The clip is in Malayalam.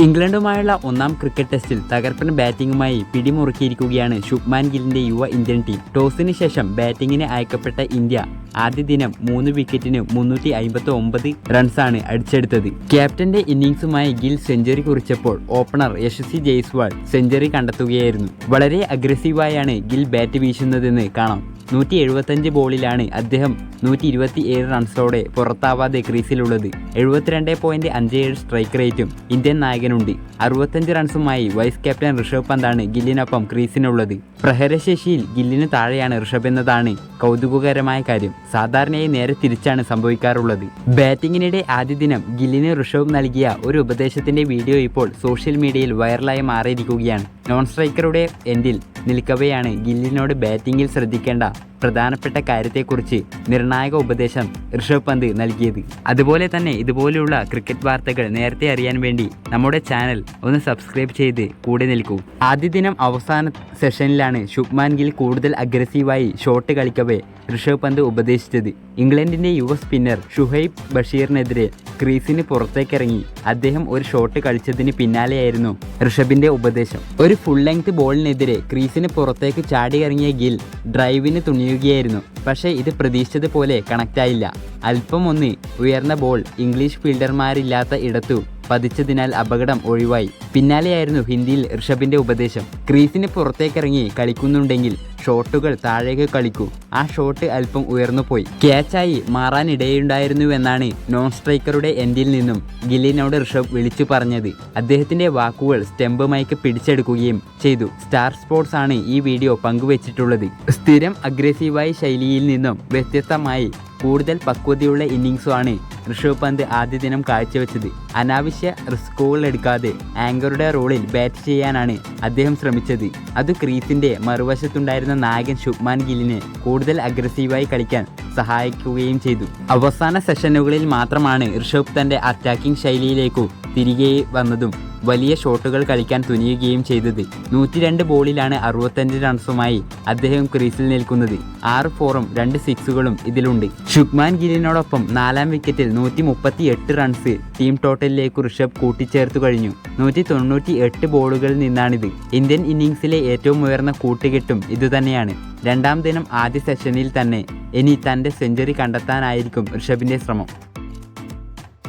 ഇംഗ്ലണ്ടുമായുള്ള ഒന്നാം ക്രിക്കറ്റ് ടെസ്റ്റിൽ തകർപ്പൻ ബാറ്റിംഗുമായി പിടിമുറുക്കിയിരിക്കുകയാണ് ശുഭ്മാൻ ഗില്ലിന്റെ യുവ ഇന്ത്യൻ ടീം. ടോസിന് ശേഷം ബാറ്റിംഗിന് അയക്കപ്പെട്ട ഇന്ത്യ ആദ്യ ദിനം മൂന്ന് വിക്കറ്റിന് മുന്നൂറ്റി അമ്പത്തി ഒമ്പത് റൺസാണ് അടിച്ചെടുത്തത്. ക്യാപ്റ്റന്റെ ഇന്നിംഗ്സുമായി ഗിൽ സെഞ്ചുറി കുറിച്ചപ്പോൾ ഓപ്പണർ യശസ്വി ജയ്സ്വാൾ സെഞ്ചുറി കണ്ടെത്തുകയായിരുന്നു. വളരെ അഗ്രസീവായാണ് ഗിൽ ബാറ്റ് വീശുന്നതെന്ന് കാണാം. നൂറ്റി എഴുപത്തഞ്ച് ബോളിലാണ് അദ്ദേഹം നൂറ്റി ഇരുപത്തി ഏഴ് റൺസോടെ പുറത്താവാതെ ക്രീസിലുള്ളത്. എഴുപത്തിരണ്ട് പോയിന്റ് അഞ്ച് ഏഴ് സ്ട്രൈക്ക് റേറ്റും ഇന്ത്യൻ നായകനുണ്ട്. അറുപത്തഞ്ച് റൺസുമായി വൈസ് ക്യാപ്റ്റൻ ഋഷഭ് പന്താണ് ഗില്ലിനൊപ്പം ക്രീസിനുള്ളത്. പ്രഹരശേഷിയിൽ ഗില്ലിന് താഴെയാണ് ഋഷഭ് എന്നതാണ് കൗതുകകരമായ കാര്യം. സാധാരണയായി നേരെ തിരിച്ചാണ് സംഭവിക്കാറുള്ളത്. ബാറ്റിങ്ങിനിടെ ആദ്യ ദിനം ഗില്ലിന് ഋഷഭ് നൽകിയ ഒരു ഉപദേശത്തിന്റെ വീഡിയോ ഇപ്പോൾ സോഷ്യൽ മീഡിയയിൽ വൈറലായി മാറിയിരിക്കുകയാണ്. നോൺ സ്ട്രൈക്കറുടെ എൻഡിൽ നിൽക്കവെയാണ് ഗില്ലിനോട് ബാറ്റിംഗിൽ ശ്രദ്ധിക്കേണ്ട പ്രധാനപ്പെട്ട കാര്യത്തെക്കുറിച്ച് നിർണായക ഉപദേശം ഋഷഭ് പന്ത് നൽകിയത്. അതുപോലെ തന്നെ ഇതുപോലെയുള്ള ക്രിക്കറ്റ് വാർത്തകൾ നേരത്തെ അറിയാൻ വേണ്ടി നമ്മുടെ ചാനൽ ഒന്ന് സബ്സ്ക്രൈബ് ചെയ്ത് കൂടെ നിൽക്കൂ. ആദ്യ ദിനം അവസാന സെഷനിലാണ് ശുഭ്മാൻ ഗിൽ കൂടുതൽ അഗ്രസീവായി ഷോട്ട് കളിക്കവേ ഋഷഭ് പന്ത് ഉപദേശിച്ചത്. ഇംഗ്ലണ്ടിന്റെ യുവ സ്പിന്നർ ഷുഹൈബ് ബഷീറിനെതിരെ ക്രീസിന് പുറത്തേക്കിറങ്ങി. അദ്ദേഹം ഒരു ഷോട്ട് കളിച്ചതിന് പിന്നാലെയായിരുന്നു ഋഷഭിന്റെ ഉപദേശം. ഒരു ഫുൾ ലെങ്ത് ബോളിനെതിരെ ക്രീസിന് പുറത്തേക്ക് ചാടിയിറങ്ങിയ ഗിൽ ഡ്രൈവിന് തുണിയുകയായിരുന്നു. പക്ഷേ ഇത് പ്രതീക്ഷിച്ചതുപോലെ കണക്റ്റായില്ല അല്പം ഒന്ന് ഉയർന്ന ബോൾ ഇംഗ്ലീഷ് ഫീൽഡർമാരില്ലാത്ത ഇടത്തു പതിച്ചതിനാൽ അപകടം ഒഴിവായി. പിന്നാലെയായിരുന്നു ഹിന്ദിയിൽ ഋഷഭിന്റെ ഉപദേശം. ക്രീസിന് പുറത്തേക്കിറങ്ങി കളിക്കുന്നുണ്ടെങ്കിൽ ഷോട്ടുകൾ താഴേക്ക് കളിക്കൂ. ആ ഷോട്ട് അല്പം ഉയർന്നുപോയി. ക്യാച്ചായി മാറാനിടയുണ്ടായിരുന്നുവെന്നാണ് നോൺ സ്ട്രൈക്കറുടെ എൻഡിൽ നിന്നും ഗില്ലിനോട് ഋഷഭ് വിളിച്ചു പറഞ്ഞത്. അദ്ദേഹത്തിന്റെ വാക്കുകൾ സ്റ്റെമ്പ് മൈക്ക് പിടിച്ചെടുക്കുകയും ചെയ്തു. സ്റ്റാർ സ്പോർട്സ് ആണ് ഈ വീഡിയോ പങ്കുവച്ചിട്ടുള്ളത്. സ്ഥിരം അഗ്രസീവായ ശൈലിയിൽ നിന്നും വ്യത്യസ്തമായി കൂടുതൽ പക്വതയുള്ള ഇന്നിങ്സുമാണ് ഋഷഭ് പന്ത് ആദ്യ ദിനം കാഴ്ചവെച്ചത്. അനാവശ്യ റിസ്കുകൾ എടുക്കാതെ ആങ്കറുടെ റോളിൽ ബാറ്റ് ചെയ്യാനാണ് അദ്ദേഹം ശ്രമിച്ചത്. അത് ക്രീസിന്റെ മറുവശത്തുണ്ടായിരുന്ന നായകൻ ശുഭ്മാൻ ഗില്ലിനെ കൂടുതൽ അഗ്രസീവായി കളിക്കാൻ സഹായിക്കുകയും ചെയ്തു. അവസാന സെഷനുകളിൽ മാത്രമാണ് ഋഷഭ് തന്റെ അറ്റാക്കിംഗ് ശൈലിയിലേക്കു തിരികെ വന്നതും. വലിയ ഷോട്ടുകൾ കളിക്കാൻ തുനിയുകയും ചെയ്തത്. നൂറ്റി രണ്ട് ബോളിലാണ് അറുപത്തഞ്ച് റൺസുമായി അദ്ദേഹം ക്രീസിൽ നിൽക്കുന്നത്. ആറ് ഫോറും രണ്ട് സിക്സുകളും ഇതിലുണ്ട്. ശുക്മാൻ ഗില്ലിനോടൊപ്പം നാലാം വിക്കറ്റിൽ നൂറ്റി മുപ്പത്തി എട്ട് റൺസ് ടീം ടോട്ടലിലേക്ക് ഋഷഭ് കൂട്ടിച്ചേർത്തു കഴിഞ്ഞു. നൂറ്റി തൊണ്ണൂറ്റി എട്ട് ബോളുകളിൽ നിന്നാണിത്. ഇന്ത്യൻ ഇന്നിംഗ്സിലെ ഏറ്റവും ഉയർന്ന കൂട്ടുകെട്ടും ഇതുതന്നെയാണ്. രണ്ടാം ദിനം ആദ്യ സെഷനിൽ തന്നെ ഇനി തന്റെ സെഞ്ചുറി കണ്ടെത്താനായിരിക്കും ഋഷഭിന്റെ ശ്രമം.